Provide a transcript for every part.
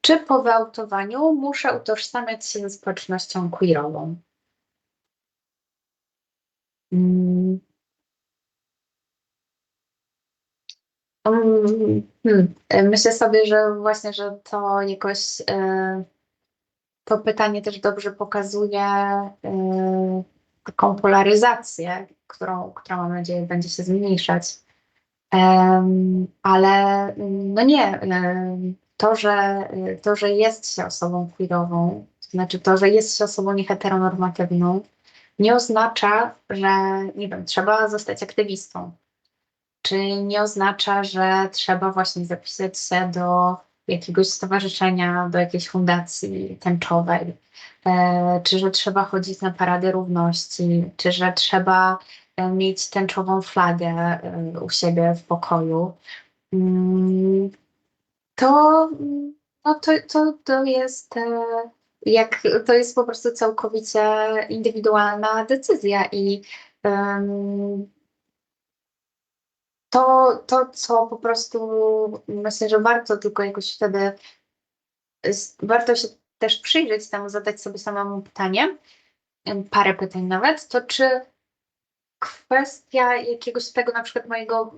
Czy po wyautowaniu muszę utożsamiać się ze społecznością queerową? Ym, hmm, Myślę sobie, że właśnie, że to jakoś y, to pytanie też dobrze pokazuje y, taką polaryzację, którą, która mam nadzieję będzie się zmniejszać. Ale no nie, to, że, to, że jest się osobą queerową, to znaczy to, że jest się osobą nieheteronormatywną, nie oznacza, że nie wiem, trzeba zostać aktywistą. Czy nie oznacza, że trzeba właśnie zapisać się do jakiegoś stowarzyszenia, do jakiejś fundacji tęczowej, e, czy że trzeba chodzić na parady równości, czy że trzeba mieć tęczową flagę e, u siebie w pokoju. Mm, To, no to, to, to jest e, jak to jest po prostu całkowicie indywidualna decyzja i to, to, co po prostu myślę, że warto tylko jakoś wtedy warto się też przyjrzeć temu, zadać sobie samemu pytanie, parę pytań nawet, to czy kwestia jakiegoś tego na przykład mojego,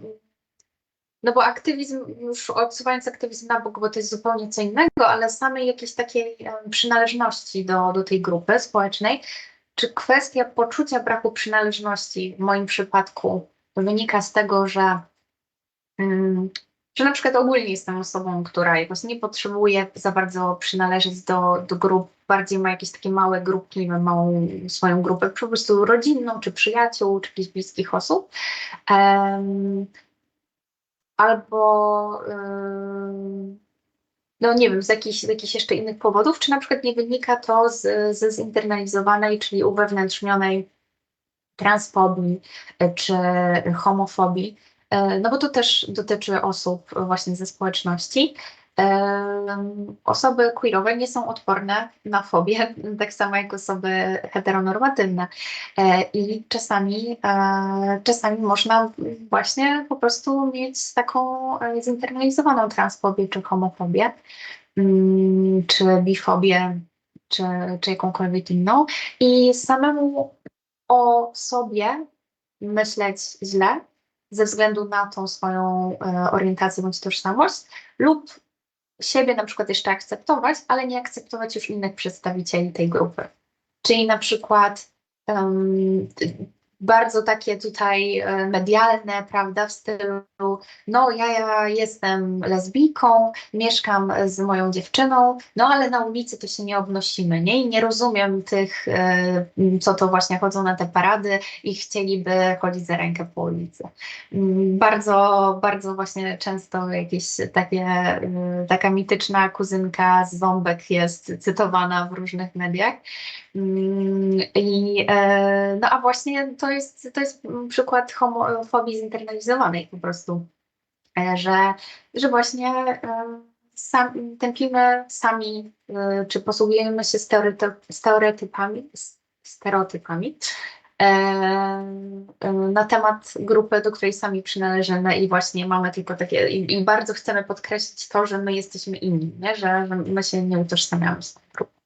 no bo aktywizm, już odsuwając aktywizm na bok, bo to jest zupełnie co innego, ale samej jakiejś takiej przynależności do, do tej grupy społecznej, czy kwestia poczucia braku przynależności w moim przypadku wynika z tego, że, mm, że na przykład ogólnie jestem osobą, która jakoś nie potrzebuje za bardzo przynależeć do, do grup, bardziej ma jakieś takie małe grupki, wiem, małą swoją grupę, po prostu rodzinną, czy przyjaciół, czy jakichś bliskich osób. Em, albo ym, no nie wiem, z jakichś, z jakichś jeszcze innych powodów, czy na przykład nie wynika to z, ze zinternalizowanej, czyli uwewnętrznionej transfobii czy homofobii, no bo to też dotyczy osób właśnie ze społeczności. E, Osoby queerowe nie są odporne na fobię, tak samo jak osoby heteronormatywne. E, I czasami, e, czasami można właśnie po prostu mieć taką e, zinternalizowaną transfobię czy homofobię, mm, czy bifobię, czy, czy jakąkolwiek inną. I samemu o sobie myśleć źle ze względu na tą swoją e, orientację bądź tożsamość, lub siebie na przykład jeszcze akceptować, ale nie akceptować już innych przedstawicieli tej grupy. Czyli na przykład em, bardzo takie tutaj e, medialne, prawda, w stylu no ja, ja jestem lesbijką, mieszkam z moją dziewczyną, no ale na ulicy to się nie obnosimy, nie? I nie rozumiem tych, e, co to właśnie chodzą na te parady i chcieliby chodzić za rękę po ulicy. Mm, Bardzo, bardzo właśnie często jakieś takie, e, taka mityczna kuzynka z Ząbek jest cytowana w różnych mediach. Mm, I, e, no a właśnie to jest, to jest przykład homofobii zinternalizowanej po prostu, E, że, że właśnie e, sam, tępimy sami, czy posługujemy się stereotyp, stereotypami, stereotypami na temat grupy, do której sami przynależymy i właśnie mamy tylko takie, i, i bardzo chcemy podkreślić to, że my jesteśmy inni, nie? Że, że my się nie utożsamiamy z tą grupą.